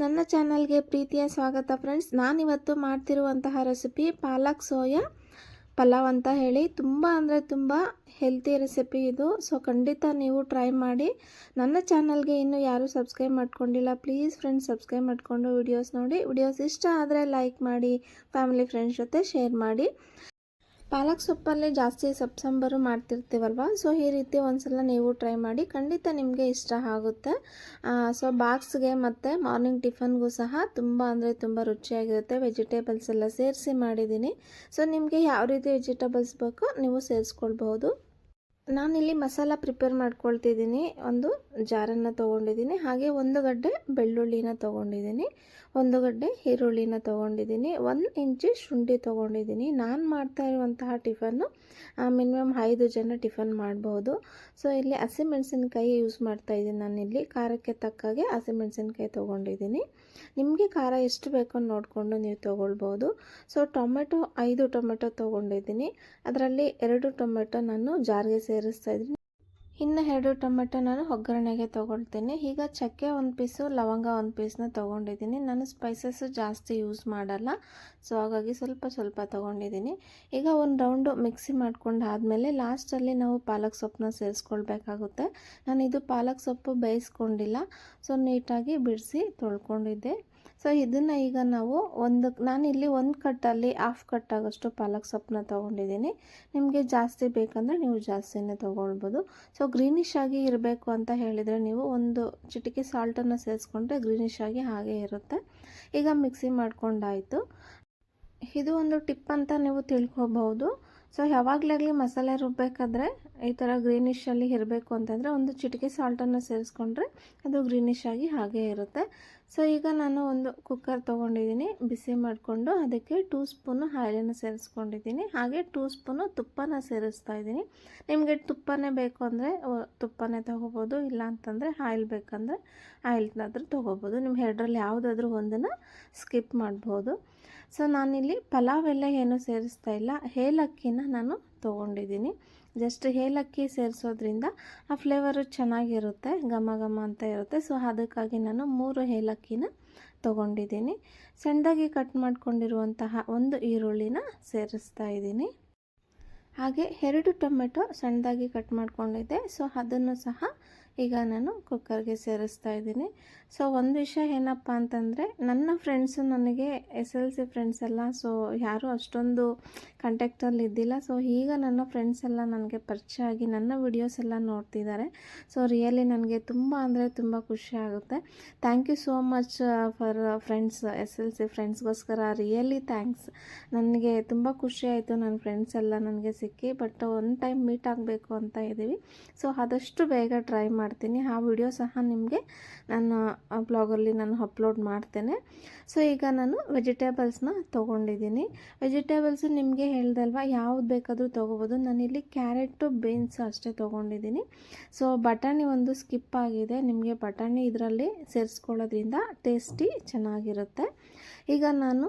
ನನ್ನ ಚಾನಲ್ಗೆ ಪ್ರೀತಿಯ ಸ್ವಾಗತ ಫ್ರೆಂಡ್ಸ್. ನಾನಿವತ್ತು ಮಾಡ್ತಿರುವಂತಹ ರೆಸಿಪಿ ಪಾಲಕ್ ಸೋಯಾ ಪಲಾವ್ ಅಂತ ಹೇಳಿ. ತುಂಬ ಅಂದರೆ ತುಂಬ ಹೆಲ್ತಿ ರೆಸಿಪಿ ಇದು. ಸೊ ಖಂಡಿತ ನೀವು ಟ್ರೈ ಮಾಡಿ. ನನ್ನ ಚಾನಲ್ಗೆ ಇನ್ನೂ ಯಾರೂ ಸಬ್ಸ್ಕ್ರೈಬ್ ಮಾಡ್ಕೊಂಡಿಲ್ಲ ಪ್ಲೀಸ್ ಫ್ರೆಂಡ್ಸ್ ಸಬ್ಸ್ಕ್ರೈಬ್ ಮಾಡಿಕೊಂಡು ವಿಡಿಯೋಸ್ ನೋಡಿ. ವಿಡಿಯೋಸ್ ಇಷ್ಟ ಆದರೆ ಲೈಕ್ ಮಾಡಿ ಫ್ಯಾಮಿಲಿ ಫ್ರೆಂಡ್ಸ್ ಜೊತೆ ಶೇರ್ ಮಾಡಿ. ಪಾಲಕ್ ಸೊಪ್ಪಲ್ಲಿ ಜಾಸ್ತಿ ಸೊಪ್ಪು ಸಾಂಬಾರು ಮಾಡ್ತಿರ್ತೀವಲ್ವ? ಸೊ ಈ ರೀತಿ ಒಂದ್ಸಲ ನೀವು ಟ್ರೈ ಮಾಡಿ ಖಂಡಿತ ನಿಮಗೆ ಇಷ್ಟ ಆಗುತ್ತೆ. ಸೊ ಬಾಕ್ಸ್ಗೆ ಮತ್ತು ಮಾರ್ನಿಂಗ್ ಟಿಫನ್ಗೂ ಸಹ ತುಂಬ ಅಂದರೆ ತುಂಬ ರುಚಿಯಾಗಿರುತ್ತೆ. ವೆಜಿಟೇಬಲ್ಸ್ ಎಲ್ಲ ಸೇರಿಸಿ ಮಾಡಿದ್ದೀನಿ. ಸೊ ನಿಮಗೆ ಯಾವ ರೀತಿ ವೆಜಿಟೇಬಲ್ಸ್ ಬೇಕೋ ನೀವು ಸೇರಿಸ್ಕೊಳ್ಬಹುದು. ನಾನಿಲ್ಲಿ ಮಸಾಲ ಪ್ರಿಪೇರ್ ಮಾಡ್ಕೊಳ್ತಿದ್ದೀನಿ. ಒಂದು ಜಾರನ್ನು ತೊಗೊಂಡಿದ್ದೀನಿ. ಹಾಗೆ ಒಂದು ಗಡ್ಡೆ ಬೆಳ್ಳುಳ್ಳಿನ ತೊಗೊಂಡಿದ್ದೀನಿ. ಒಂದು ಗಡ್ಡೆ ಈರುಳ್ಳಿನ ತೊಗೊಂಡಿದ್ದೀನಿ, ಒಂದು ಇಂಚು ಶುಂಠಿ ತೊಗೊಂಡಿದ್ದೀನಿ. ನಾನು ಮಾಡ್ತಾ ಇರುವಂತಹ ಟಿಫನ್ನು ಮಿನಿಮಮ್ ಐದು ಜನ ಟಿಫನ್ ಮಾಡ್ಬೋದು. ಸೊ ಇಲ್ಲಿ ಹಸಿಮೆಣಸಿನ್ಕಾಯಿ ಯೂಸ್ ಮಾಡ್ತಾ ಇದ್ದೀನಿ ನಾನಿಲ್ಲಿ. ಖಾರಕ್ಕೆ ತಕ್ಕಾಗೆ ಹಸಿಮೆಣಸಿನ್ಕಾಯಿ ತೊಗೊಂಡಿದ್ದೀನಿ. ನಿಮಗೆ ಖಾರ ಎಷ್ಟು ಬೇಕೋ ನೋಡಿಕೊಂಡು ನೀವು ತೊಗೊಳ್ಬೋದು. ಸೊ ಟೊಮೆಟೊ, ಐದು ಟೊಮೆಟೊ ತೊಗೊಂಡಿದ್ದೀನಿ. ಅದರಲ್ಲಿ ಎರಡು ಟೊಮೆಟೊ ನಾನು ಜಾರಿಗೆ ಸೇರಿಸ್ತಾ ಇದ್ದೀನಿ. ಇನ್ನು ಎರಡು ಟೊಮೆಟೊ ನಾನು ಒಗ್ಗರಣೆಗೆ ತೊಗೊಳ್ತೀನಿ. ಈಗ ಚಕ್ಕೆ ಒಂದು ಪೀಸು, ಲವಂಗ ಒಂದು ಪೀಸ್ನ ತೊಗೊಂಡಿದ್ದೀನಿ. ನಾನು ಸ್ಪೈಸಸ್ಸು ಜಾಸ್ತಿ ಯೂಸ್ ಮಾಡಲ್ಲ. ಸೊ ಹಾಗಾಗಿ ಸ್ವಲ್ಪ ಸ್ವಲ್ಪ ತೊಗೊಂಡಿದ್ದೀನಿ. ಈಗ ಒಂದು ರೌಂಡು ಮಿಕ್ಸಿ ಮಾಡ್ಕೊಂಡು ಆದಮೇಲೆ ಲಾಸ್ಟಲ್ಲಿ ನಾವು ಪಾಲಕ್ ಸೊಪ್ಪನ್ನ ಸೇರಿಸ್ಕೊಳ್ಬೇಕಾಗುತ್ತೆ. ನಾನು ಇದು ಪಾಲಕ್ ಸೊಪ್ಪು ಬೇಯಿಸ್ಕೊಂಡಿಲ್ಲ. ಸೊ ನೀಟಾಗಿ ಬಿಡಿಸಿ ತೊಳ್ಕೊಂಡಿದ್ದೆ. ಸೊ ಇದನ್ನು ಈಗ ನಾವು ಒಂದು ನಾನು ಇಲ್ಲಿ ಒಂದು ಕಟ್ಟಲ್ಲಿ ಹಾಫ್ ಆಗೋಷ್ಟು ಪಾಲಕ್ ಸೊಪ್ಪನ್ನ ತೊಗೊಂಡಿದ್ದೀನಿ. ನಿಮಗೆ ಜಾಸ್ತಿ ಬೇಕಂದರೆ ನೀವು ಜಾಸ್ತಿನೇ ತೊಗೊಳ್ಬೋದು. ಸೊ ಗ್ರೀನಿಶ್ ಆಗಿ ಇರಬೇಕು ಅಂತ ಹೇಳಿದರೆ ನೀವು ಒಂದು ಚಿಟಿಕೆ ಸಾಲ್ಟನ್ನು ಸೇರಿಸ್ಕೊಂಡ್ರೆ ಗ್ರೀನಿಶ್ ಆಗಿ ಹಾಗೆ ಇರುತ್ತೆ. ಈಗ ಮಿಕ್ಸಿ ಮಾಡ್ಕೊಂಡಾಯಿತು. ಇದು ಒಂದು ಟಿಪ್ ಅಂತ ನೀವು ತಿಳ್ಕೊಬಹುದು. ಸೊ ಯಾವಾಗಲಾಗಲಿ ಮಸಾಲೆ ರುಬ್ಬಬೇಕಾದ್ರೆ ಈ ಥರ ಗ್ರೀನಿಷಲ್ಲಿ ಇರಬೇಕು ಅಂತಂದರೆ ಒಂದು ಚಿಟಿಕೆ ಸಾಲ್ಟನ್ನು ಸೇರಿಸ್ಕೊಂಡ್ರೆ ಅದು ಗ್ರೀನಿಶ್ ಆಗಿ ಹಾಗೇ ಇರುತ್ತೆ. ಸೊ ಈಗ ನಾನು ಒಂದು ಕುಕ್ಕರ್ ತೊಗೊಂಡಿದ್ದೀನಿ. ಬಿಸಿ ಮಾಡಿಕೊಂಡು ಅದಕ್ಕೆ ಟೂ ಸ್ಪೂನು ಆಯಿಲನ್ನು ಸೇರಿಸ್ಕೊಂಡಿದ್ದೀನಿ. ಹಾಗೆ ಟೂ ಸ್ಪೂನು ತುಪ್ಪನ ಸೇರಿಸ್ತಾ ಇದ್ದೀನಿ. ನಿಮಗೆ ತುಪ್ಪನೇ ಬೇಕು ಅಂದರೆ ತುಪ್ಪನೇ ತೊಗೋಬೋದು. ಇಲ್ಲ ಅಂತಂದರೆ ಆಯಿಲ್ ಬೇಕಂದರೆ ಆಯಿಲ್ನಾದರೂ ತೊಗೋಬೋದು. ನಿಮ್ಮ ಎರಡರಲ್ಲಿ ಯಾವುದಾದ್ರೂ ಒಂದನ್ನು ಸ್ಕಿಪ್ ಮಾಡ್ಬೋದು. ಸೊ ನಾನಿಲ್ಲಿ ಪಲಾವ್ ಎಲ್ಲ ಏನೂ ಸೇರಿಸ್ತಾ ಇಲ್ಲ. ಏಲಕ್ಕಿನ ನಾನು ತೊಗೊಂಡಿದ್ದೀನಿ. ಜಸ್ಟ್ ಏಲಕ್ಕಿ ಸೇರಿಸೋದ್ರಿಂದ ಆ ಫ್ಲೇವರು ಚೆನ್ನಾಗಿರುತ್ತೆ, ಘಮ ಘಮ ಅಂತ ಇರುತ್ತೆ. ಸೊ ಅದಕ್ಕಾಗಿ ನಾನು ಮೂರು ಏಲಕ್ಕಿನ ತೊಗೊಂಡಿದ್ದೀನಿ. ಸಣ್ಣದಾಗಿ ಕಟ್ ಮಾಡ್ಕೊಂಡಿರುವಂತಹ ಒಂದು ಈರುಳ್ಳಿನ ಸೇರಿಸ್ತಾ ಇದ್ದೀನಿ. ಹಾಗೆ ಎರಡು ಟೊಮೆಟೊ ಸಣ್ಣದಾಗಿ ಕಟ್ ಮಾಡ್ಕೊಂಡಿದ್ದೆ. ಸೊ ಅದನ್ನು ಸಹ ಈಗ ನಾನು ಕುಕ್ಕರ್ಗೆ ಸೇರಿಸ್ತಾ ಇದ್ದೀನಿ. ಸೊ ಒಂದು ವಿಷಯ ಏನಪ್ಪ ಅಂತಂದರೆ, ನನ್ನ ಫ್ರೆಂಡ್ಸು ನನಗೆ ಎಸ್ ಎಲ್ ಸಿ ಫ್ರೆಂಡ್ಸ್ ಎಲ್ಲ ಸೊ ಯಾರೂ ಅಷ್ಟೊಂದು ಕಾಂಟ್ಯಾಕ್ಟಲ್ಲಿ ಇದ್ದಿಲ್ಲ. ಸೊ ಈಗ ನನ್ನ ಫ್ರೆಂಡ್ಸ್ ಎಲ್ಲ ನನಗೆ ಪರಿಚಯ ಆಗಿ ನನ್ನ ವಿಡಿಯೋಸ್ ಎಲ್ಲ ನೋಡ್ತಿದ್ದಾರೆ. ಸೊ ರಿಯಲಿ ನನಗೆ ತುಂಬ ಅಂದರೆ ತುಂಬ ಖುಷಿ ಆಗುತ್ತೆ. Thank you so much for friends S L C ಫ್ರೆಂಡ್ಸ್ಗೋಸ್ಕರ really thanks ನನಗೆ ತುಂಬ ಖುಷಿ ಆಯಿತು ನನ್ನ ಫ್ರೆಂಡ್ಸ್ ಎಲ್ಲ ನನಗೆ ಸಿಕ್ಕಿ ಬಟ್ ಒನ್ ಟೈಮ್ ಮೀಟ್ ಆಗಬೇಕು ಅಂತ ಇದ್ದೀವಿ. ಸೊ ಆದಷ್ಟು ಬೇಗ ಟ್ರೈ ಮಾಡ್ತೀನಿ. ಆ ವಿಡಿಯೋ ಸಹ ನಿಮಗೆ ನಾನು ಬ್ಲಾಗಲ್ಲಿ ನಾನು ಅಪ್ಲೋಡ್ ಮಾಡ್ತೇನೆ. ಸೊ ಈಗ ನಾನು ವೆಜಿಟೇಬಲ್ಸ್ನ ತೊಗೊಂಡಿದ್ದೀನಿ. ವೆಜಿಟೇಬಲ್ಸು ನಿಮಗೆ ಹೇಳ್ದಲ್ವ, ಯಾವ್ದು ಬೇಕಾದರೂ ತೊಗೋಬೋದು. ನಾನಿಲ್ಲಿ ಕ್ಯಾರೆಟು ಬೀನ್ಸ್ ಅಷ್ಟೇ ತೊಗೊಂಡಿದ್ದೀನಿ. ಸೊ ಬಟಾಣಿ ಒಂದು ಸ್ಕಿಪ್ ಆಗಿದೆ. ನಿಮಗೆ ಬಟಾಣಿ ಇದರಲ್ಲಿ ಸೇರಿಸ್ಕೊಳ್ಳೋದ್ರಿಂದ ಟೇಸ್ಟಿ ಚೆನ್ನಾಗಿರುತ್ತೆ. ಈಗ ನಾನು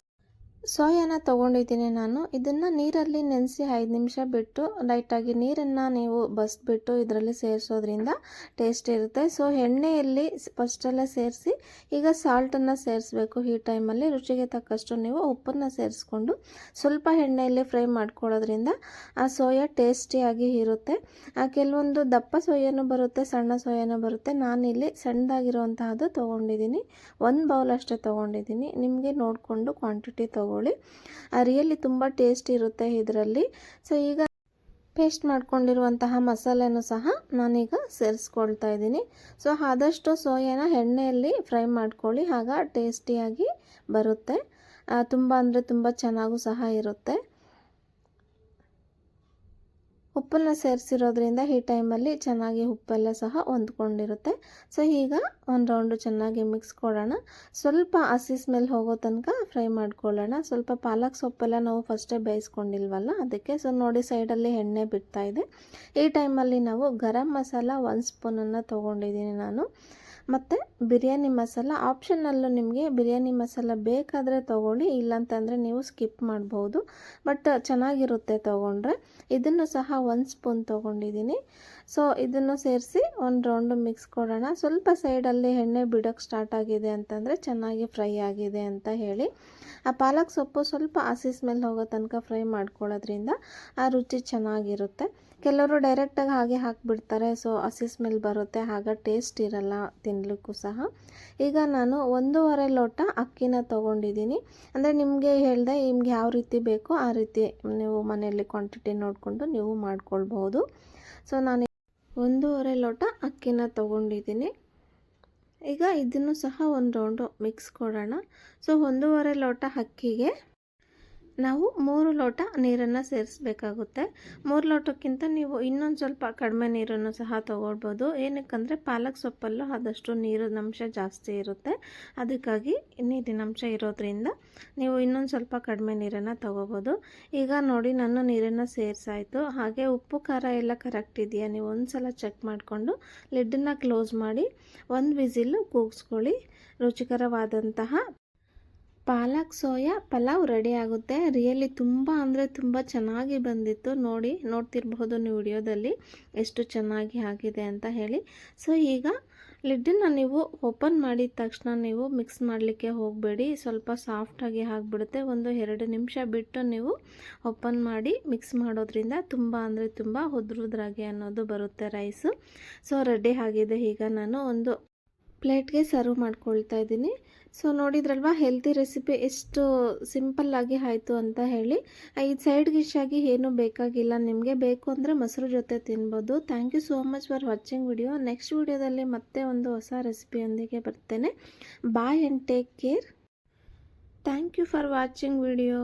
ಸೋಯಾನ ತೊಗೊಂಡಿದ್ದೀನಿ ನಾನು. ಇದನ್ನು ನೀರಲ್ಲಿ ನೆನೆಸಿ ಐದು ನಿಮಿಷ ಬಿಟ್ಟು ಲೈಟಾಗಿ ನೀರನ್ನು ನೀವು ಬಸ್ಬಿಟ್ಟು ಇದರಲ್ಲಿ ಸೇರಿಸೋದ್ರಿಂದ ಟೇಸ್ಟ್ ಇರುತ್ತೆ. ಸೊ ಎಣ್ಣೆಯಲ್ಲಿ ಫಸ್ಟಲ್ಲೇ ಸೇರಿಸಿ, ಈಗ ಸಾಲ್ಟನ್ನು ಸೇರಿಸ್ಬೇಕು. ಈ ಟೈಮಲ್ಲಿ ರುಚಿಗೆ ತಕ್ಕಷ್ಟು ನೀವು ಉಪ್ಪನ್ನು ಸೇರಿಸ್ಕೊಂಡು ಸ್ವಲ್ಪ ಎಣ್ಣೆಯಲ್ಲಿ ಫ್ರೈ ಮಾಡ್ಕೊಳ್ಳೋದ್ರಿಂದ ಆ ಸೋಯಾ ಟೇಸ್ಟಿಯಾಗಿ ಇರುತ್ತೆ. ಕೆಲವೊಂದು ದಪ್ಪ ಸೋಯಾನು ಬರುತ್ತೆ, ಸಣ್ಣ ಸೋಯಾನು ಬರುತ್ತೆ. ನಾನಿಲ್ಲಿ ಸಣ್ಣದಾಗಿರುವಂತಹದ್ದು ತೊಗೊಂಡಿದ್ದೀನಿ. ಒಂದು ಬೌಲ್ ಅಷ್ಟೇ ತೊಗೊಂಡಿದ್ದೀನಿ. ನಿಮಗೆ ನೋಡಿಕೊಂಡು ಕ್ವಾಂಟಿಟಿ ತೊಗೊಳ್ಳಿ ರಿಯಲಿ ತುಂಬ ಟೇಸ್ಟ್ ಇರುತ್ತೆ ಇದರಲ್ಲಿ. ಸೊ ಈಗ ಪೇಸ್ಟ್ ಮಾಡ್ಕೊಂಡಿರುವಂತಹ ಮಸಾಲೆನೂ ಸಹ ನಾನೀಗ ಸೇರಿಸ್ಕೊಳ್ತಾ ಇದ್ದೀನಿ. ಸೊ ಆದಷ್ಟು ಸೋಯಾನ ಎಣ್ಣೆಯಲ್ಲಿ ಫ್ರೈ ಮಾಡ್ಕೊಳ್ಳಿ. ಆಗ ಟೇಸ್ಟಿಯಾಗಿ ಬರುತ್ತೆ. ತುಂಬ ಅಂದರೆ ತುಂಬ ಚೆನ್ನಾಗೂ ಸಹ ಇರುತ್ತೆ. ಉಪ್ಪನ್ನು ಸೇರಿಸಿರೋದ್ರಿಂದ ಈ ಟೈಮಲ್ಲಿ ಚೆನ್ನಾಗಿ ಉಪ್ಪೆಲ್ಲ ಸಹ ಹೊಂದ್ಕೊಂಡಿರುತ್ತೆ. ಸೊ, ಈಗ ಒಂದು ರೌಂಡು ಚೆನ್ನಾಗಿ ಮಿಕ್ಸ್ ಕೊಡೋಣ. ಸ್ವಲ್ಪ ಹಸಿ ಸ್ಮೆಲ್ ಹೋಗೋ ತನಕ ಫ್ರೈ ಮಾಡ್ಕೊಳ್ಳೋಣ. ಸ್ವಲ್ಪ ಪಾಲಕ್ ಸೊಪ್ಪೆಲ್ಲ ನಾವು ಫಸ್ಟೇ ಬೇಯಿಸ್ಕೊಂಡಿಲ್ವಲ್ಲ, ಅದಕ್ಕೆ ಸೊ, ನೋಡಿ ಸೈಡಲ್ಲಿ ಎಣ್ಣೆ ಬಿಡ್ತಾ ಇದೆ. ಈ ಟೈಮಲ್ಲಿ ನಾವು ಗರಂ ಮಸಾಲ ಒಂದು ಸ್ಪೂನನ್ನು ತೊಗೊಂಡಿದ್ದೀನಿ ನಾನು. ಮತ್ತು ಬಿರಿಯಾನಿ ಮಸಾಲ ಆಪ್ಷನಲ್ಲೂ ನಿಮಗೆ ಬಿರಿಯಾನಿ ಮಸಾಲ ಬೇಕಾದರೆ ತೊಗೊಳ್ಳಿ, ಇಲ್ಲಾಂತಂದರೆ ನೀವು ಸ್ಕಿಪ್ ಮಾಡ್ಬೋದು. ಬಟ್ ಚೆನ್ನಾಗಿರುತ್ತೆ ತೊಗೊಂಡ್ರೆ. ಇದನ್ನು ಸಹ ಒಂದು ಸ್ಪೂನ್ ತೊಗೊಂಡಿದ್ದೀನಿ. ಸೊ ಇದನ್ನು ಸೇರಿಸಿ ಒಂದು ರೌಂಡು ಮಿಕ್ಸ್ ಕೊಡೋಣ. ಸ್ವಲ್ಪ ಸೈಡಲ್ಲಿ ಎಣ್ಣೆ ಬಿಡೋಕ್ಕೆ ಸ್ಟಾರ್ಟ್ ಆಗಿದೆ ಅಂತಂದರೆ ಚೆನ್ನಾಗಿ ಫ್ರೈ ಆಗಿದೆ ಅಂತ ಹೇಳಿ. ಆ ಪಾಲಕ್ ಸೊಪ್ಪು ಸ್ವಲ್ಪ ಹಸಿ ಸ್ಮೆಲ್ ಹೋಗೋ ತನಕ ಫ್ರೈ ಮಾಡ್ಕೊಳ್ಳೋದ್ರಿಂದ ಆ ರುಚಿ ಚೆನ್ನಾಗಿರುತ್ತೆ. ಕೆಲವರು ಡೈರೆಕ್ಟಾಗಿ ಹಾಗೆ ಹಾಕಿಬಿಡ್ತಾರೆ. ಸೊ ಹಸಿ ಸ್ಮೆಲ್ ಬರುತ್ತೆ. ಆಗ ಟೇಸ್ಟ್ ಇರಲ್ಲ ತಿನ್ನಲಿಕ್ಕೂ ಸಹ. ಈಗ ನಾನು ಒಂದೂವರೆ ಲೋಟ ಅಕ್ಕಿನ ತೊಗೊಂಡಿದ್ದೀನಿ. ಅಂದರೆ ನಿಮಗೆ ಹೇಳಿದೆ ನಿಮ್ಗೆ ಯಾವ ರೀತಿ ಬೇಕೋ ಆ ರೀತಿ ನೀವು ಮನೆಯಲ್ಲಿ ಕ್ವಾಂಟಿಟಿ ನೋಡಿಕೊಂಡು ನೀವು ಮಾಡ್ಕೊಳ್ಬೋದು ಸೊ ನಾನು ಒಂದೂವರೆ ಲೋಟ ಅಕ್ಕಿನ ತೊಗೊಂಡಿದ್ದೀನಿ. ಈಗ ಇದನ್ನು ಸಹ ಒಂದು ರೌಂಡು ಮಿಕ್ಸ್ ಕೊಡೋಣ. ಸೊ ಒಂದೂವರೆ ಲೋಟ ಅಕ್ಕಿಗೆ ನಾವು ಮೂರು ಲೋಟ ನೀರನ್ನು ಸೇರಿಸ್ಬೇಕಾಗುತ್ತೆ. ಮೂರು ಲೋಟಕ್ಕಿಂತ ನೀವು ಇನ್ನೊಂದು ಸ್ವಲ್ಪ ಕಡಿಮೆ ನೀರನ್ನು ಸಹ ತೊಗೊಳ್ಬೋದು. ಏನಕ್ಕಂದರೆ ಪಾಲಕ್ ಸೊಪ್ಪಲ್ಲೂ ಆದಷ್ಟು ನೀರಿನ ಅಂಶ ಜಾಸ್ತಿ ಇರುತ್ತೆ. ಅದಕ್ಕಾಗಿ ನೀರಿನ ಅಂಶ ಇರೋದ್ರಿಂದ ನೀವು ಇನ್ನೊಂದು ಸ್ವಲ್ಪ ಕಡಿಮೆ ನೀರನ್ನು ತೊಗೋಬೋದು ಈಗ ನೋಡಿ ನಾನು ನೀರನ್ನು ಸೇರಿಸಾಯಿತು. ಹಾಗೆ ಉಪ್ಪು, ಖಾರ ಎಲ್ಲ ಕರೆಕ್ಟ್ ಇದೆಯಾ? ನೀವು ಒಂದು ಸಲ ಚೆಕ್ ಮಾಡಿಕೊಂಡು ಲಿಡ್ಡನ್ನು ಕ್ಲೋಸ್ ಮಾಡಿ ಒಂದು ವಿಸಿಲು ಕೂಗಿಸ್ಕೊಳ್ಳಿ. ರುಚಿಕರವಾದಂತಹ ಪಾಲಕ್ ಸೋಯಾ ಪಲಾವ್ ರೆಡಿ ಆಗುತ್ತೆ. ರಿಯಲಿ ತುಂಬ ಅಂದರೆ ತುಂಬ ಚೆನ್ನಾಗಿ ಬಂದಿತ್ತು. ನೋಡಿ, ನೋಡ್ತಿರಬಹುದು ನೀವು ವಿಡಿಯೋದಲ್ಲಿ ಎಷ್ಟು ಚೆನ್ನಾಗಿ ಆಗಿದೆ ಅಂತ ಹೇಳಿ. ಸೊ ಈಗ ಲಿಡ್ಡನ್ನು ನೀವು ಓಪನ್ ಮಾಡಿದ ತಕ್ಷಣ ನೀವು ಮಿಕ್ಸ್ ಮಾಡಲಿಕ್ಕೆ ಹೋಗಬೇಡಿ. ಸ್ವಲ್ಪ ಸಾಫ್ಟಾಗಿ ಆಗಿಬಿಡುತ್ತೆ. ಒಂದು ಎರಡು ನಿಮಿಷ ಬಿಟ್ಟು ನೀವು ಓಪನ್ ಮಾಡಿ ಮಿಕ್ಸ್ ಮಾಡೋದ್ರಿಂದ ತುಂಬ ಅಂದರೆ ತುಂಬ ಉದ್ರುದ್ರಾಗಿ ಅನ್ನೋದು ಬರುತ್ತೆ ರೈಸು ಸೊ ರೆಡಿ ಆಗಿದೆ. ಈಗ ನಾನು ಒಂದು ಪ್ಲೇಟ್ಗೆ ಸರ್ವ್ ಮಾಡ್ಕೊಳ್ತಾ ಇದ್ದೀನಿ. ಸೊ ನೋಡಿದ್ರಲ್ವ ಹೆಲ್ತಿ ರೆಸಿಪಿ ಎಷ್ಟು ಸಿಂಪಲ್ಲಾಗಿ ಆಯಿತು ಅಂತ ಹೇಳಿ. ಇದು ಸೈಡ್ ಡಿಶ್ ಆಗಿ ಏನೂ ಬೇಕಾಗಿಲ್ಲ. ನಿಮಗೆ ಬೇಕು ಅಂದರೆ ಮೊಸರು ಜೊತೆ ತಿನ್ಬೋದು. Thank you so much for watching video next ವಿಡಿಯೋದಲ್ಲಿ ಮತ್ತೆ ಒಂದು ಹೊಸ ರೆಸಿಪಿಯೊಂದಿಗೆ ಬರ್ತೇನೆ. Bye and take care thank you for watching video